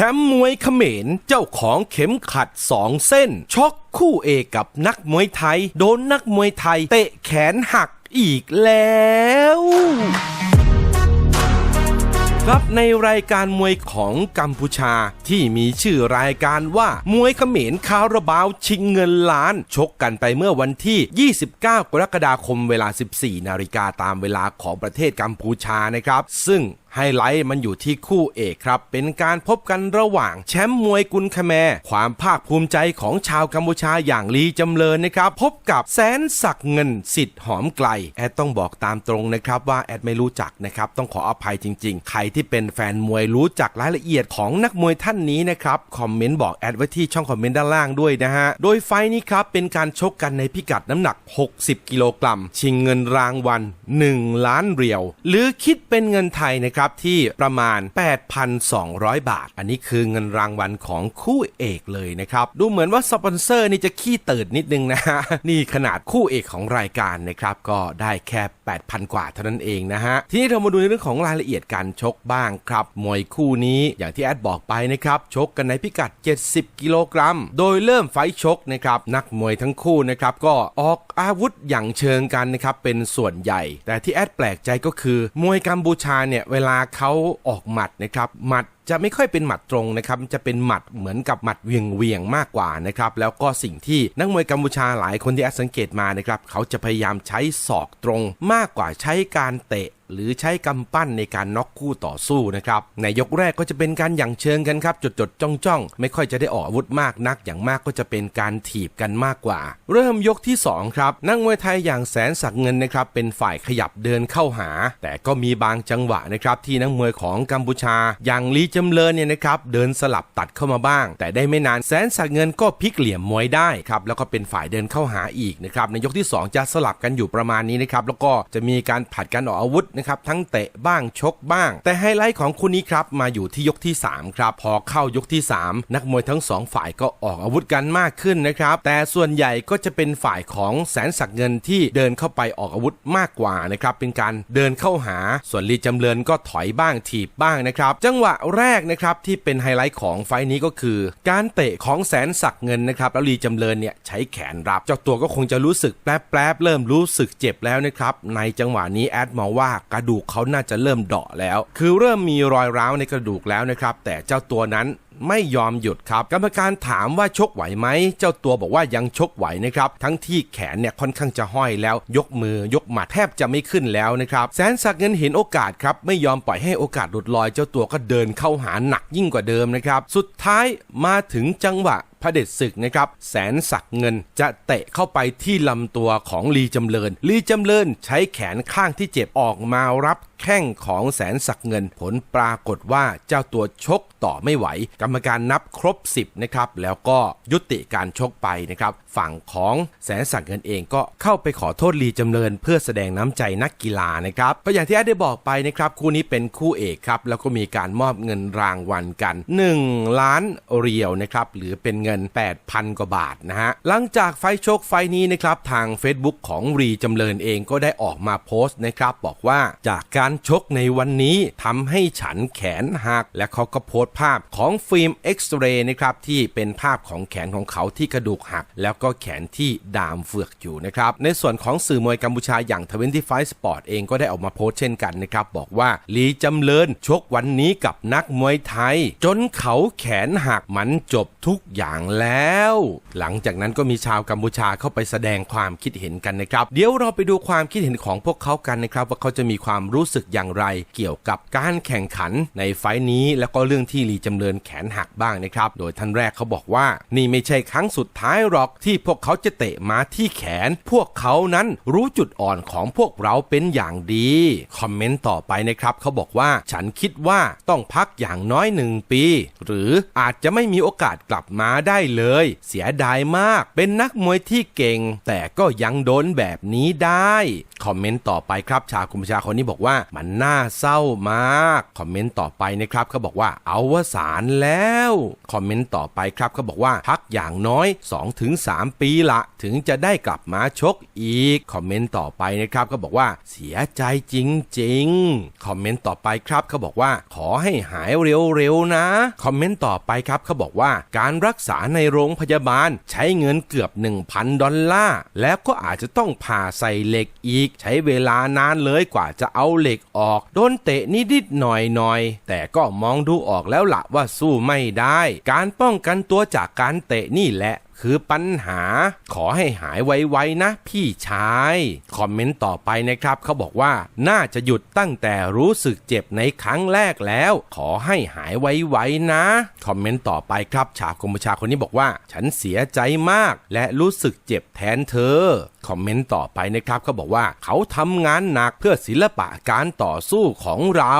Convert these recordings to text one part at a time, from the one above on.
ชมป์มวยเขมรเจ้าของเข็มขัดสองเส้นช็อกคู่เอกกับนักมวยไทย โดนนักมวยไทย เตะแขนหักอีกแล้วครับในรายการมวยของกัมพูชาที่มีชื่อรายการว่ามวยเขมรคาราบาวชิงเงินล้าน ชกกันไปเมื่อวันที่ 29 กรกฎาคมเวลา 14 นาฬิกาตามเวลาของประเทศกัมพูชานะครับ ซึ่งไฮไลท์มันอยู่ที่คู่เอกครับ เป็นการพบกันระหว่างแชมป์มวยกุนคแม ความภาคภูมิใจของชาวกัมพูชาอย่างลีจำเริญนะครับ พบกับแสนศักเงินสิทธิ์หอมไกล แอดต้องบอกตามตรงนะครับว่าแอดไม่รู้จักนะครับ ต้องขออภัยจริง ๆ ใครที่เป็นแฟนมวยรู้จักรายละเอียดของนักมวยท่านนี้นะครับ คอมเมนต์บอกแอดไว้ที่ช่องคอมเมนต์ด้านล่างด้วยนะฮะ โดยไฟนี้ครับเป็นการชกกันในพิกัดน้ำหนัก 60 กิโลกรัมชิงเงินรางวัล1ล้านเหรียวหรือคิดเป็นเงินไทยนะครับที่ประมาณ 8,200 บาท อันนี้คือเงินรางวัลของคู่เอกเลยนะครับ ดูเหมือนว่าสปอนเซอร์นี่จะขี้เติดนิดนึงนะฮะนี่ขนาดคู่เอกของรายการนะครับก็ได้แค่ 8,000 กว่าเท่านั้นเองนะฮะทีนี้เรามาดูในเรื่องของรายละเอียดการชกบ้างครับมวยคู่นี้อย่างที่แอดบอกไปนะครับชกกันในพิกัด 70 กิโลกรัม โดยเริ่มไฟชกนะครับนักมวยทั้งคู่นะครับก็ออกอาวุธอย่างเชิงกันนะครับเป็นส่วนใหญ่ แต่ที่แอดแปลกใจก็คือมวยกัมพูชาเนี่ยเวลาเขาออกหมัดนะครับหมัดจะไม่ค่อยเป็นหมัดตรงนะครับจะเป็นหมัดเหมือนกับหมัดเวียงเวียงๆมากกว่านะครับแล้วก็สิ่งที่นักมวยกัมพูชาหลายคนที่แอดสังเกตมานะครับเขาจะพยายามใช้ศอกตรง มากกว่าใช้การเตะ หรือใช้กำปั้นในการน็อกคู่ต่อสู้นะครับในยกแรกก็จะเป็นการหยั่งเชิงกันครับจดจดจ้องจ้องไม่ค่อยจะได้ออกอาวุธมากนักอย่างมากก็จะเป็นการถีบกันมากกว่า เริ่มยกที่สองครับ นักมวยไทยอย่างแสนศักเงินนะครับเป็นฝ่ายขยับเดินเข้าหา แต่ก็มีบางจังหวะนะครับที่นักมวยของกัมพูชา อย่างลีจำเริญเนี่ยนะครับเดินสลับตัดเข้ามาบ้าง แต่ได้ไม่นานแสนศักเงินก็พลิกเหลี่ยมมวยได้ครับแล้วก็เป็นฝ่ายเดินเข้าหาอีกนะครับในยกที่สองจะสลับกันอยู่ประมาณนี้นะครับแล้วก็จะมีการผัดกันออกอาวุธนะครับทั้งเตะบ้างชกบ้าง แต่ไฮไลท์ของคู่นี้ครับมาอยู่ที่ยกที่ 3 ครับ พอเข้ายกที่ 3 นักมวยทั้งสองฝ่ายก็ออกอาวุธกันมากขึ้นนะครับ แต่ส่วนใหญ่ก็จะเป็นฝ่ายของแสนศักเงินที่เดินเข้าไปออกอาวุธมากกว่านะครับเป็นการเดินเข้าหาส่วนลีจำเริญก็ถอยบ้างถีบบ้างนะครับ จังหวะแรกนะครับที่เป็นไฮไลท์ของไฟนี้ก็คือ การเตะของแสนศักเงินนะครับแล้วลีจำเริญเนี่ยใช้แขนรับเจ้าตัวก็คงจะรู้สึกแป๊บๆเริ่มรู้สึกเจ็บแล้วนะครับในจังหวะนี้แอดมองว่ากระดูกเขาน่าจะเริ่มเดาะแล้ว คือเริ่มมีรอยร้าวในกระดูกแล้วนะครับ แต่เจ้าตัวนั้น ไม่ยอมหยุดครับ กรรมการถามว่าชกไหวไหม เจ้าตัวบอกว่ายังชกไหวนะครับ ทั้งที่แขนเนี่ยค่อนข้างจะห้อยแล้ว ยกมือยกหมัดแทบจะไม่ขึ้นแล้วนะครับ แสนศักดิ์เงินเห็นโอกาสครับ ไม่ยอมปล่อยให้โอกาสหลุดลอย เจ้าตัวก็เดินเข้าหาหนักยิ่งกว่าเดิมนะครับ สุดท้ายมาถึงจังหวะพระเด็จศึกนะครับแสนศักเงินจะเตะเข้าไปที่ลำตัวของลีจำเริญ ลีจำเริญใช้แขนข้างที่เจ็บออกมารับแข้งของแสนศักเงิน ผลปรากฏว่าเจ้าตัวชกต่อไม่ไหวกรรมการนับครบ 10นะครับแล้วก็ยุติการชกไปนะครับฝั่งของแสนศักเงินเองก็เข้าไปขอโทษลีจำเริญ เพื่อแสดงน้ำใจนักกีฬานะครับก็อย่างที่แอดได้บอกไปนะครับคู่นี้เป็นคู่เอกครับแล้วก็มีการมอบเงินรางวัลกัน 1 ล้านเหรียวนะครับหรือเป็นเงิน 8,000 กว่าบาทนะฮะหลังจากไฟชกไฟนี้นะครับทาง Facebook ของรีจำเริญเองก็ได้ออกมาโพสต์นะครับบอกว่าจากการชกในวันนี้ทำให้ฉันแขนหักและเขาก็โพสต์ภาพของฟิิล์มเอ็กซเรย์นะครับที่เป็นภาพของแขนของเขาที่กระดูกหัก แล้วก็แขนที่ดามเฟือกอยู่นะครับในส่วนของสื่อมวยกัมพูชาอย่าง25 Sport เองก็ได้ออกมาโพสต์เช่นกันนะครับบอกว่าลีจำเริญชกวันนี้กับนักมวยไทย จนเขาแขนหักมันจบทุกอย่างแล้ว หลังจากนั้นก็มีชาวกัมพูชาเข้าไปแสดงความคิดเห็นกันนะครับ เดี๋ยวเราไปดูความคิดเห็นของพวกเขากันนะครับ ว่าเขาจะมีความรู้สึกอย่างไร เกี่ยวกับการแข่งขันในไฟท์นี้ แล้วก็เรื่องที่ลีจำเริญแขนหักบ้างนะครับ โดยท่านแรกเขาบอกว่า นี่ไม่ใช่ครั้งสุดท้ายหรอกที่พวกเขาจะเตะมาที่แขน พวกเขานั้นรู้จุดอ่อนของพวกเราเป็นอย่างดี คอมเมนต์ต่อไปนะครับเขาบอกว่าฉันคิดว่าต้องพักอย่างน้อยหนึ่งปี หรืออาจจะไม่มีโอกาสกลับมาได้เลย เสียดายมาก เป็นนักมวยที่เก่ง แต่ก็ยังโดนแบบนี้ได้ คอมเมนต์ต่อไปครับ ชาวกัมชาคนนี้บอกว่ามันน่าเศร้ามาก คอมเมนต์ต่อไปนะครับเขาบอกว่าเอาวสารแล้วคอมเมนต์ต่อไปครับเขาบอกว่าพักอย่างน้อย 2-3 ปีละ ถึงจะได้กลับมาชกอีก คอมเมนต์ต่อไปนะครับก็บอกว่าเสียใจจริงๆ คอมเมนต์ต่อไปครับเขาบอกว่า ขอให้หายเร็วๆนะ คอมเมนต์ต่อไปครับเขาบอกว่าการรักษาในโรงพยาบาลใช้เงินเกือบ 1,000 ดอลลาร์ แล้วก็อาจจะต้องผ่าใส่เหล็กอีก ใช้เวลานานเลยกว่าจะเอาเหล็กออก โดนเตะนิดๆหน่อยๆ แต่ก็มองดูออกแล้วละว่าสู้ไม่ได้ การป้องกันตัวจากการเตะนี่แหละ คือปัญหาขอให้หายไวๆนะ พี่ชาย คอมเมนต์ต่อไปนะครับเขาบอกว่าน่าจะหยุดตั้งแต่รู้สึกเจ็บในครั้งแรกแล้ว ขอให้หายไวๆนะ คอมเมนต์ต่อไปครับชาวกัมพูชาคนนี้บอกว่า ฉันเสียใจมาก และรู้สึกเจ็บแทนเธอคอมเมนต์ต่อไปนะครับเขาบอกว่าเขาทำงานหนักเพื่อศิลปะการต่อสู้ของเรา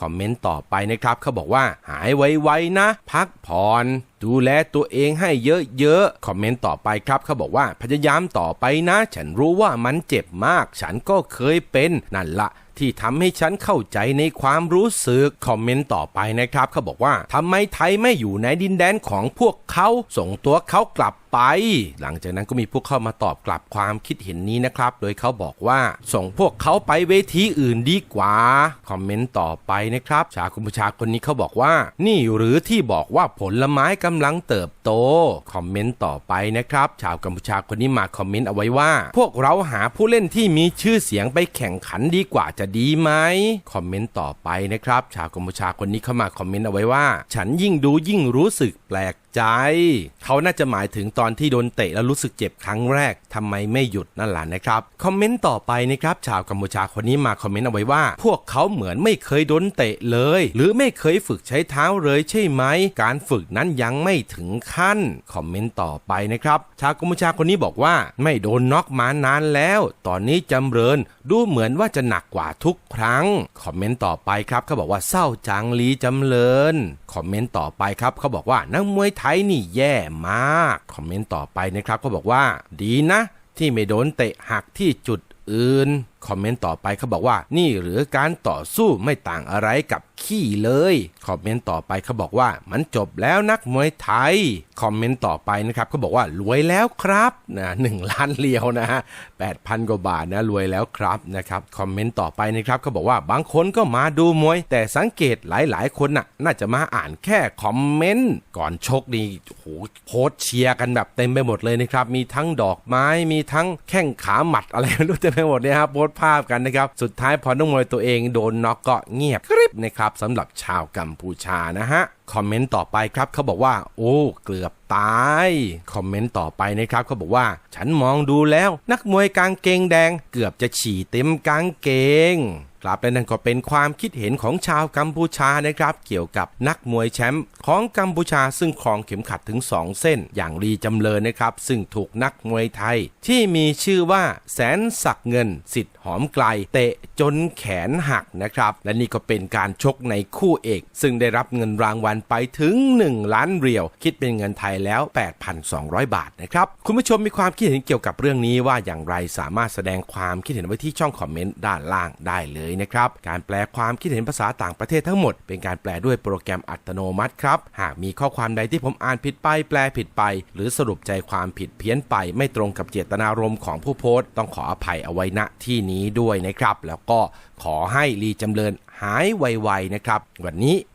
คอมเมนต์ต่อไปนะครับเขาบอกว่าหายไวๆนะ พักผ่อน ดูแลตัวเองให้เยอะๆ คอมเมนต์ต่อไปครับเขาบอกว่าพยายามต่อไปนะ ฉันรู้ว่ามันเจ็บมาก ฉันก็เคยเป็นนั่นละที่ทำให้ฉันเข้าใจในความรู้สึกคอมเมนต์ต่อไปนะครับเขาบอกว่าทำไมไทยไม่อยู่ในดินแดนของพวกเขาส่งตัวเขากลับไป หลังจากนั้นก็มีผู้เข้ามาตอบกลับความคิดเห็นนี้นะครับ โดยเขาบอกว่าส่งพวกเขาไปเวทีอื่นดีกว่า คอมเมนต์ต่อไปนะครับ ชาวกัมพูชาคนนี้เขาบอกว่า นี่หรือที่บอกว่าผลไม้กำลังเติบโต คอมเมนต์ต่อไปนะครับ ชาวกัมพูชาคนนี้มาคอมเมนต์เอาไว้ว่า พวกเราหาผู้เล่นที่มีชื่อเสียงไปแข่งขันดีกว่าจะะดีไหมคอมเมนต์ต่อไปนะครับ ชาวกัมพูชาคนนี้เข้ามาคอมเมนต์เอาไว้ว่า ฉันยิ่งดูยิ่งรู้สึกแปลก ใจ เขาน่าจะหมายถึงตอนที่โดนเตะแล้วรู้สึกเจ็บครั้งแรกทำไมไม่หยุดนั่นแหละนะครับ คอมเมนต์ต่อไปนะครับชาวกัมพูชาคนนี้มาคอมเมนต์เอาไว้ว่า พวกเขาเหมือนไม่เคยโดนเตะเลย หรือไม่เคยฝึกใช้เท้าเลยใช่ไหม การฝึกนั้นยังไม่ถึงขั้น คอมเมนต์ต่อไปนะครับ ชาวกัมพูชาคนนี้บอกว่าไม่โดนน็อกมานานแล้ว ตอนนี้จำเริญดูเหมือนว่าจะหนักกว่าทุกครั้ง คอมเมนต์ต่อไปครับเขาบอกว่าเศร้าจังลีจำเริญ คอมเมนต์ต่อไปครับเขาบอกว่านักมวยไทยนี่แย่มาก คอมเมนต์ต่อไปนะครับเขาบอกว่าดีนะ ที่ไม่โดนเตะหักที่จุดอื่น คอมเมนต์ต่อไปเขาบอกว่า นี่หรือการต่อสู้ไม่ต่างอะไรกับ ขี้เลย คอมเมนต์ต่อไปเขาบอกว่ามันจบแล้วนักมวยไทย คอมเมนต์ต่อไปนะครับเขาบอกว่ารวยแล้วครับนะหนึ่งล้านเลียวนะฮะแปดพันกว่าบาทนะรวยแล้วครับนะครับคอมเมนต์ต่อไปนะครับเขาบอกว่าบางคนก็มาดูมวย แต่สังเกตหลายๆ คนน่ะน่าจะมาอ่านแค่คอมเมนต์ก่อนชกนี่โหโพสเชียร์กันแบบเต็มไปหมดเลยนะครับมีทั้งดอกไม้มีทั้งแข้งขาหมัดอะไรไม่รู้เต็มไปหมดเลยครับโพสต์ภาพกันนะครับสุดท้ายพอนักมวยตัวเองโดนน็อกก็เงียบกริบนะครับสำหรับชาวกัมพูชานะฮะ คอมเมนต์ต่อไปครับเขาบอกว่า โอ้เกือบตายคอมเมนต์ต่อไปนะครับเขาบอกว่า ฉันมองดูแล้ว นักมวยกางเกงแดง เกือบจะฉี่เต็มกางเกงครับและนั่นก็เป็นความคิดเห็นของชาวกัมพูชานะครับ เกี่ยวกับนักมวยแชมป์ของกัมพูชาซึ่งครองเข็มขัดถึง 2 เส้น อย่างรีจำเริญนะครับ ซึ่งถูกนักมวยไทย ที่มีชื่อว่าแสนศักเงินสิทธิ์หอมไกล เตะจนแขนหักนะครับ และนี่ก็เป็นการชกในคู่เอก ซึ่งได้รับเงินรางวัลไปถึง 1 ล้านเรียว คิดเป็นเงินไทยแล้ว 8,200 บาทนะครับ คุณผู้ชมมีความคิดเห็นเกี่ยวกับเรื่องนี้ว่าอย่างไรสามารถแสดงความคิดเห็นไว้ที่ช่องคอมเมนต์ด้านล่างได้เลยนะครับ การแปลความคิดเห็นภาษาต่างประเทศทั้งหมด เป็นการแปลด้วยโปรแกรมอัตโนมัติครับ หากมีข้อความใดที่ผมอ่านผิดไป แปลผิดไป หรือสรุปใจความผิดเพี้ยนไป ไม่ตรงกับเจตนารมณ์ของผู้โพสต์ต้องขออภัยเอาไว้ณที่นี้ด้วยนะครับ แล้วก็ขอให้รีจำเริญหายไวๆนะครับ วันนี้